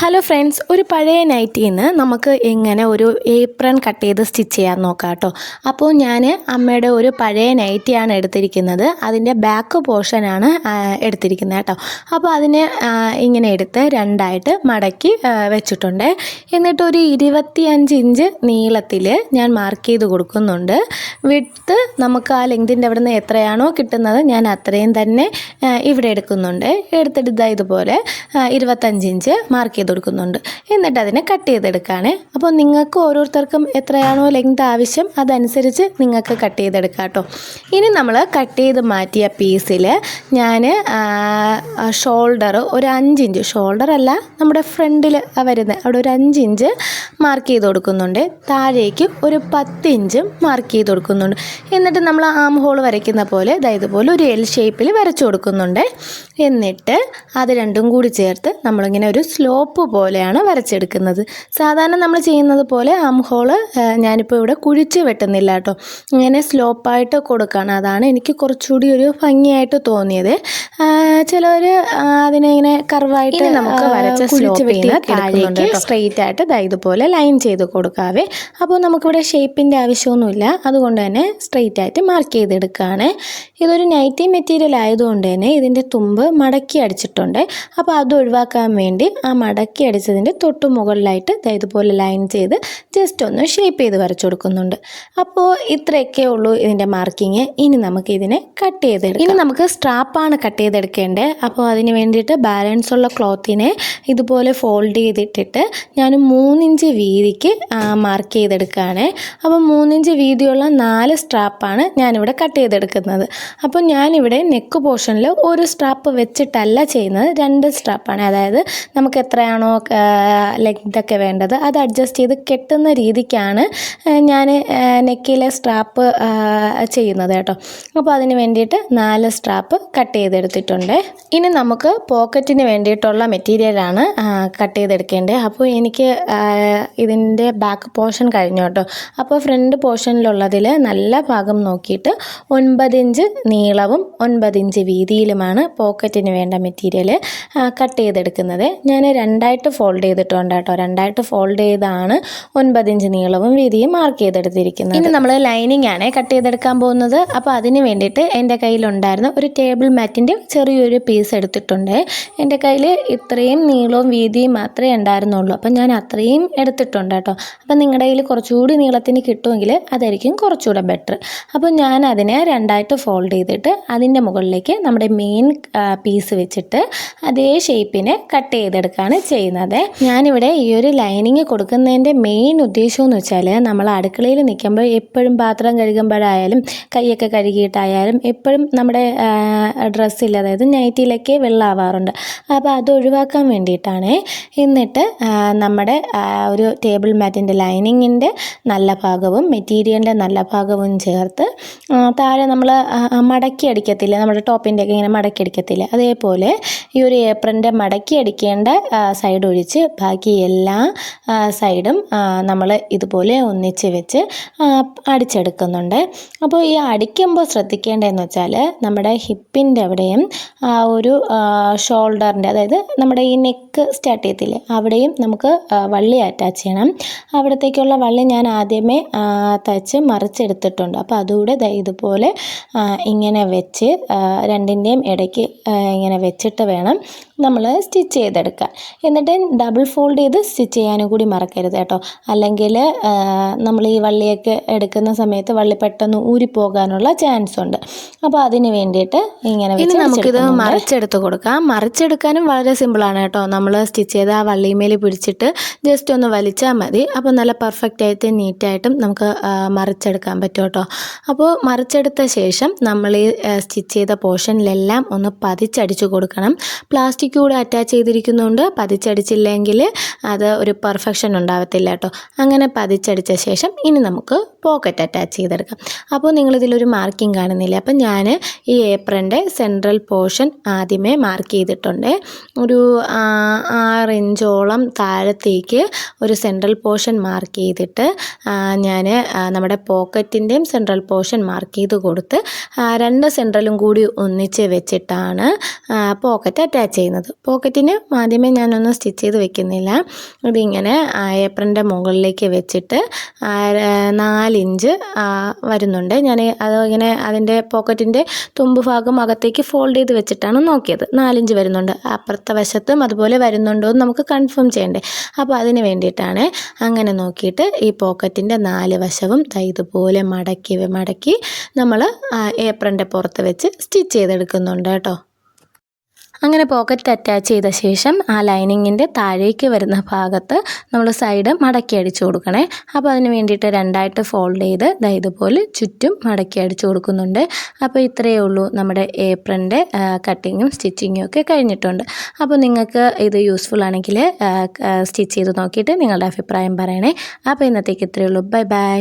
Hello friends ഒരു പഴയ നൈറ്റിൽ നിന്ന് നമുക്ക് എങ്ങനെ ഒരു ഏപ്രൺ കട്ട് ചെയ്ത് സ്റ്റിച്ച് ചെയ്യാൻ നോക്കാം കേട്ടോ അപ്പോൾ ഞാൻ അമ്മയുടെ ഒരു പഴയ നൈറ്റിയാണ് എടുത്തിരിക്കുന്നത്. അതിന്റെ ബാക്ക് പോർഷനാണ് എടുത്തിരിക്കുന്നത് കേട്ടോ അപ്പോൾ അതിനെ ഇങ്ങനെ എടുത്ത് രണ്ടായിട്ട് മടക്കി വെച്ചിട്ടുണ്ട്. എന്നിട്ട് ഒരു ഇരുപത്തിയഞ്ച് ഇഞ്ച് നീളത്തിൽ ഞാൻ മാർക്ക് ചെയ്ത് കൊടുക്കുന്നുണ്ട്. വിട്ട് നമുക്ക് ആ ലെങ്തിന്റെ അവിടെ നിന്ന് എത്രയാണോ കിട്ടുന്നത് ഞാൻ അത്രയും തന്നെ ഇവിടെ എടുക്കുന്നുണ്ട്. എടുത്തിട്ട് ഇതാ ഇതുപോലെ ഇരുപത്തഞ്ച് ഇഞ്ച് മാർക്ക് കൊടുക്കുന്നുണ്ട്. എന്നിട്ട് അതിനെ കട്ട് ചെയ്തെടുക്കുകയാണ് അപ്പോൾ നിങ്ങൾക്ക് ഓരോരുത്തർക്കും എത്രയാണോ ലെങ്ത് ആവശ്യം അതനുസരിച്ച് നിങ്ങൾക്ക് കട്ട് ചെയ്തെടുക്കാം കേട്ടോ. ഇനി നമ്മൾ കട്ട് ചെയ്ത് മാറ്റിയ പീസിൽ ഞാൻ ഷോൾഡർ ഒരു അഞ്ച് ഇഞ്ച് ഷോൾഡർ അല്ല നമ്മുടെ ഫ്രണ്ടിൽ വരുന്ന അവിടെ ഒരു അഞ്ച് ഇഞ്ച് മാർക്ക് ചെയ്ത് കൊടുക്കുന്നുണ്ട്. താഴേക്ക് ഒരു പത്ത് ഇഞ്ചും മാർക്ക് ചെയ്ത് കൊടുക്കുന്നുണ്ട്. എന്നിട്ട് നമ്മൾ ആം ഹോൾ വരയ്ക്കുന്ന പോലെ അതായത് പോലെ ഒരു എൽ ഷേപ്പിൽ വരച്ചു കൊടുക്കുന്നുണ്ട്. എന്നിട്ട് അത് രണ്ടും കൂടി ചേർത്ത് നമ്മളിങ്ങനെ ഒരു സ്ലോപ്പ് പോലെയാണ് വരച്ചെടുക്കുന്നത്. സാധാരണ നമ്മൾ ചെയ്യുന്നത് പോലെ ആം ഹോൾ ഞാനിപ്പോൾ ഇവിടെ കുഴിച്ച് വെട്ടുന്നില്ല കേട്ടോ. ഇങ്ങനെ സ്ലോപ്പായിട്ട് കൊടുക്കുകയാണ് അതാണ് എനിക്ക് കുറച്ചുകൂടി ഒരു ഭംഗിയായിട്ട് തോന്നിയത്. ചിലർ അതിനെ ഇങ്ങനെ കർവായിട്ട് നമുക്ക് വരച്ച സ്ലോപ്പിൽ താഴേക്ക് സ്ട്രെയിറ്റ് ആയിട്ട് ദാ ഇതുപോലെ ലൈൻ ചെയ്ത് കൊടുക്കാവേ. അപ്പോൾ നമുക്കിവിടെ ഷേപ്പിന്റെ ആവശ്യമൊന്നുമില്ല. അതുകൊണ്ട് തന്നെ സ്ട്രെയിറ്റ് ആയിട്ട് മാർക്ക് ചെയ്തെടുക്കുകയാണ് ഇതൊരു നൈറ്റി മെറ്റീരിയൽ ആയതുകൊണ്ട് തന്നെ ഇതിന്റെ തുമ്പ് മടക്കി അടിച്ചിട്ടുണ്ട്. അപ്പോൾ അത് ഒഴിവാക്കാൻ വേണ്ടി ആ മടക്കി അടിച്ചതിന്റെ തൊട്ട് മുകളിലായിട്ട് ഇതുപോലെ ലൈൻ ചെയ്ത് ജസ്റ്റ് ഒന്ന് ഷേപ്പ് ചെയ്ത് വരച്ചു കൊടുക്കുന്നുണ്ട്. അപ്പോൾ ഇത്രയൊക്കെ ഉള്ളൂ ഇതിന്റെ മാർക്കിങ് ഇനി നമുക്ക് ഇതിനെ കട്ട് ചെയ്തെടുക്കാം. ഇനി നമുക്ക് സ്ട്രാപ്പാണ് കട്ട് ചെയ്തെടുക്കേണ്ടത്. അപ്പോൾ അതിന് വേണ്ടിയിട്ട് ബാലൻസ് ഉള്ള ക്ലോത്തിനെ ഇതുപോലെ ഫോൾഡ് ചെയ്തിട്ടിട്ട് ഞാൻ മൂന്നിഞ്ച് വീതിക്ക് മാർക്ക് ചെയ്തെടുക്കുകയാണ്. അപ്പോൾ മൂന്നിഞ്ച് വീതിയുള്ള നാല് സ്ട്രാപ്പാണ് ഞാനിവിടെ കട്ട് ചെയ്തെടുക്കുന്നത്. അപ്പോൾ ഞാനിവിടെ നെക്ക് പോർഷനിൽ ഒരു സ്ട്രാപ്പ് വെച്ചിട്ടല്ല ചെയ്യുന്നത്. രണ്ട് സ്ട്രാപ്പാണ് അതായത് നമുക്ക് എത്രയാണോ ലെങ്തൊക്കെ വേണ്ടത്. അത് അഡ്ജസ്റ്റ് ചെയ്ത് കെട്ടുന്ന രീതിക്കാണ് ഞാൻ നെക്കിലെ സ്ട്രാപ്പ് ചെയ്യുന്നത് കേട്ടോ. അപ്പോൾ അതിന് വേണ്ടിയിട്ട് നാല് സ്ട്രാപ്പ് കട്ട് ചെയ്തെടുത്തിട്ടുണ്ട്. ഇനി നമുക്ക് പോക്കറ്റിന് വേണ്ടിയിട്ടുള്ള മെറ്റീരിയലാണ് കട്ട് ചെയ്തെടുക്കേണ്ടത്. അപ്പോൾ എനിക്ക് ഇതിന്റെ ബാക്ക് പോർഷൻ കഴിഞ്ഞു കേട്ടോ. അപ്പോൾ ഫ്രണ്ട് പോർഷനിലുള്ളതിൽ നല്ല ഭാഗം നോക്കിയിട്ട് ഒൻപത് ഇഞ്ച് നീളവും ഒൻപത് ഇഞ്ച് വീതിയിലുമാണ് പോക്കറ്റിന് വേണ്ട മെറ്റീരിയൽ കട്ട് ചെയ്തെടുക്കുന്നത്. ഞാൻ രണ്ടായിട്ട് ഫോൾഡ് ചെയ്തിട്ടുണ്ട് കേട്ടോ. രണ്ടായിട്ട് ഫോൾഡ് ചെയ്താണ് ഒൻപത് ഇഞ്ച് നീളവും വീതിയും മാർക്ക് ചെയ്തെടുത്തിരിക്കുന്നത്. ഇനി നമ്മൾ ലൈനിങ് ആണ് കട്ട് ചെയ്തെടുക്കാൻ പോകുന്നത്. അപ്പോൾ അതിന് വേണ്ടിയിട്ട് എന്റെ കയ്യിലുണ്ടായിരുന്ന ഒരു ടേബിൾ മാറ്റിന്റെ ചെറിയൊരു പീസ് എടുത്തിട്ടുണ്ട്. എന്റെ കയ്യിൽ ഇത്രയും നീളവും വീതിയും മാത്രമേ ഉണ്ടായിരുന്നുള്ളൂ. അപ്പം ഞാൻ അത്രയും എടുത്തിട്ടുണ്ട് കേട്ടോ. അപ്പം നിങ്ങളുടെ കയ്യിൽ കുറച്ചുകൂടി നീളത്തിന് കിട്ടുമെങ്കിൽ അതായിരിക്കും കുറച്ചുകൂടെ ബെറ്റർ അപ്പോൾ ഞാൻ അതിനെ രണ്ടായിട്ട് ഫോൾഡ് ചെയ്തിട്ട് അതിന്റെ മുകളിലേക്ക് നമ്മുടെ മെയിൻ പീസ് വെച്ചിട്ട് അതേ ഷേപ്പിനെ കട്ട് ചെയ്തെടുക്കുകയാണ് ചെയ്യുന്നത് ഞാനിവിടെ ഈ ഒരു ലൈനിങ് കൊടുക്കുന്നതിന്റെ മെയിൻ ഉദ്ദേശം എന്ന് വെച്ചാൽ നമ്മൾ അടുക്കളയിൽ നിൽക്കുമ്പോൾ എപ്പോഴും പാത്രം കഴുകുമ്പോഴായാലും കൈയൊക്കെ കഴുകിയിട്ടായാലും എപ്പോഴും നമ്മുടെ ഡ്രസ്സിൽ അതായത് നൈറ്റിയിലൊക്കെ വെള്ളമാവാറുണ്ട് അപ്പോൾ അത് ഒഴിവാക്കാൻ വേണ്ടിയിട്ടാണ് എന്നിട്ട് നമ്മുടെ ഒരു ടേബിൾ മാറ്റിന്റെ ലൈനിങ്ങിന്റെ നല്ല ഭാഗവും മെറ്റീരിയലിന്റെ നല്ല ഭാഗവും ചേർത്ത് താഴെ നമ്മൾ മടക്കി അടിക്കത്തില്ല. നമ്മുടെ ടോപ്പിന്റെ ഒക്കെ ഇങ്ങനെ മടക്കി അടിക്കത്തില്ല. അതേപോലെ ഈ ഒരു ഏപ്രിന്റെ മടക്കി അടിക്കേണ്ട സൈഡ് ഒഴിച്ച് ബാക്കി എല്ലാ സൈഡും നമ്മൾ ഇതുപോലെ ഒന്നിച്ച് വെച്ച് അടിച്ചെടുക്കുന്നുണ്ട്. അപ്പോൾ ഈ അടിക്കുമ്പോൾ ശ്രദ്ധിക്കേണ്ടതെന്ന് വെച്ചാൽ നമ്മുടെ ഹിപ്പിന്റെ അവിടെയും ആ ഒരു ഷോൾഡറിന്റെ അതായത് നമ്മുടെ ഈ നെക്ക് സ്റ്റാർട്ട് ചെയ്യത്തില്ലേ അവിടെയും നമുക്ക് വള്ളി അറ്റാച്ച് ചെയ്യണം. അവിടത്തേക്കുള്ള വള്ളി ഞാൻ ആദ്യമേ തയ്ച്ച് മറിച്ചെടുത്തിട്ടുണ്ട്. അപ്പോൾ അതുകൂടെ ഇതുപോലെ ഇങ്ങനെ വെച്ച് രണ്ടിന്റെയും ഇടയ്ക്ക് ഇങ്ങനെ വെച്ചിട്ട് വേണം നമ്മൾ സ്റ്റിച്ച് ചെയ്തെടുക്കാൻ. എന്നിട്ട് ഡബിൾ ഫോൾഡ് ചെയ്ത് സ്റ്റിച്ച് ചെയ്യാനും കൂടി മറക്കരുത് കേട്ടോ. അല്ലെങ്കിൽ നമ്മൾ ഈ വള്ളിയൊക്കെ എടുക്കുന്ന സമയത്ത് വള്ളി പെട്ടെന്ന് ഊരിപ്പോകാനുള്ള ചാൻസ് ഉണ്ട്. അപ്പോൾ അതിന് വേണ്ടിയിട്ട് ഇങ്ങനെ നമുക്കിത് മറിച്ചെടുത്ത് കൊടുക്കാം. മറിച്ചെടുക്കാനും വളരെ സിമ്പിളാണ് കേട്ടോ. നമ്മൾ സ്റ്റിച്ച് ചെയ്ത് ആ വള്ളിമേൽ പിടിച്ചിട്ട് ജസ്റ്റ് ഒന്ന് വലിച്ചാൽ മതി. അപ്പോൾ നല്ല പെർഫെക്റ്റ് ആയിട്ട് നീറ്റായിട്ടും നമുക്ക് മറിച്ചെടുക്കാൻ പറ്റും കേട്ടോ. അപ്പോൾ മറിച്ചെടുത്ത ശേഷം നമ്മൾ ഈ സ്റ്റിച്ച് ചെയ്ത പോർഷനിലെല്ലാം ഒന്ന് പതിച്ചടിച്ചു കൊടുക്കണം. പ്ലാസ്റ്റിക് കൂടെ അറ്റാച്ച് ചെയ്തിരിക്കുന്നതുകൊണ്ട് പതിച്ചടിച്ചില്ലെങ്കിൽ അത് ഒരു പെർഫെക്ഷൻ ഉണ്ടാവത്തില്ല കേട്ടോ അങ്ങനെ പതിച്ചടിച്ച ശേഷം ഇനി നമുക്ക് പോക്കറ്റ് അറ്റാച്ച് ചെയ്തെടുക്കാം. അപ്പോൾ നിങ്ങളിതിലൊരു മാർക്കിംഗ് കാണുന്നില്ല? അപ്പം ഞാൻ ഈ ഏപ്രന്റെ സെൻട്രൽ പോർഷൻ ആദ്യമേ മാർക്ക് ചെയ്തിട്ടുണ്ട്. ഒരു ആറ് ഇഞ്ചോളം താഴത്തേക്ക് ഒരു സെൻട്രൽ പോർഷൻ മാർക്ക് ചെയ്തിട്ട് ഞാൻ നമ്മുടെ പോക്കറ്റിന്റെയും സെൻട്രൽ പോർഷൻ മാർക്ക് ചെയ്ത് കൊടുത്ത് രണ്ട് സെൻട്രലും കൂടി ഒന്നിച്ച് വെച്ചിട്ടാണ് പോക്കറ്റ് അറ്റാച്ച് ചെയ്യുന്നത്. പോക്കറ്റിന് ആദ്യമേ ഞാനൊന്നും സ്റ്റിച്ച് ചെയ്ത് വെക്കുന്നില്ല. ഇതിങ്ങനെ ഏപ്രിന്റെ മുകളിലേക്ക് വെച്ചിട്ട് നാലിഞ്ച് വരുന്നുണ്ട്. ഞാൻ അത് ഇങ്ങനെ അതിന്റെ പോക്കറ്റിന്റെ തുമ്പ് ഭാഗം അകത്തേക്ക് ഫോൾഡ് ചെയ്ത് വെച്ചിട്ടാണ് നോക്കിയത്. നാലിഞ്ച് വരുന്നുണ്ട്. അപ്പുറത്തെ വശത്തും അതുപോലെ വരുന്നുണ്ടോ എന്ന് നമുക്ക് കൺഫേം ചെയ്യണ്ടേ. അപ്പോൾ അതിന് വേണ്ടിയിട്ടാണ് അങ്ങനെ നോക്കിയിട്ട് ഈ പോക്കറ്റിന്റെ നാല് വശവും ഇതുപോലെ മടക്കി മടക്കി നമ്മൾ ഏപ്രന്റെ പുറത്ത് വെച്ച് സ്റ്റിച്ച് ചെയ്തെടുക്കുന്നുണ്ട് കേട്ടോ. അങ്ങനെ പോക്കറ്റ് അറ്റാച്ച് ചെയ്ത ശേഷം ആ ലൈനിങ്ങിന്റെ താഴേക്ക് വരുന്ന ഭാഗത്ത് നമ്മൾ സൈഡ് മടക്കി അടിച്ചു കൊടുക്കണേ. അപ്പോൾ അതിന് വേണ്ടിയിട്ട് രണ്ടായിട്ട് ഫോൾഡ് ചെയ്ത് ദാ ഇതുപോലെ ചുറ്റും മടക്കി അടിച്ചു കൊടുക്കുന്നുണ്ട്. അപ്പോൾ ഇത്രയേ ഉള്ളൂ നമ്മുടെ ഏപ്രന്റെ കട്ടിങ്ങും സ്റ്റിച്ചിങ്ങും ഒക്കെ കഴിഞ്ഞിട്ടുണ്ട്. അപ്പോൾ നിങ്ങൾക്ക് ഇത് യൂസ്ഫുൾ ആണെങ്കിൽ സ്റ്റിച്ച് ചെയ്ത് നോക്കിയിട്ട് നിങ്ങളുടെ അഭിപ്രായം പറയണേ. അപ്പോൾ ഇന്നത്തേക്ക് ഇത്രയേ ഉള്ളൂ. Bye bye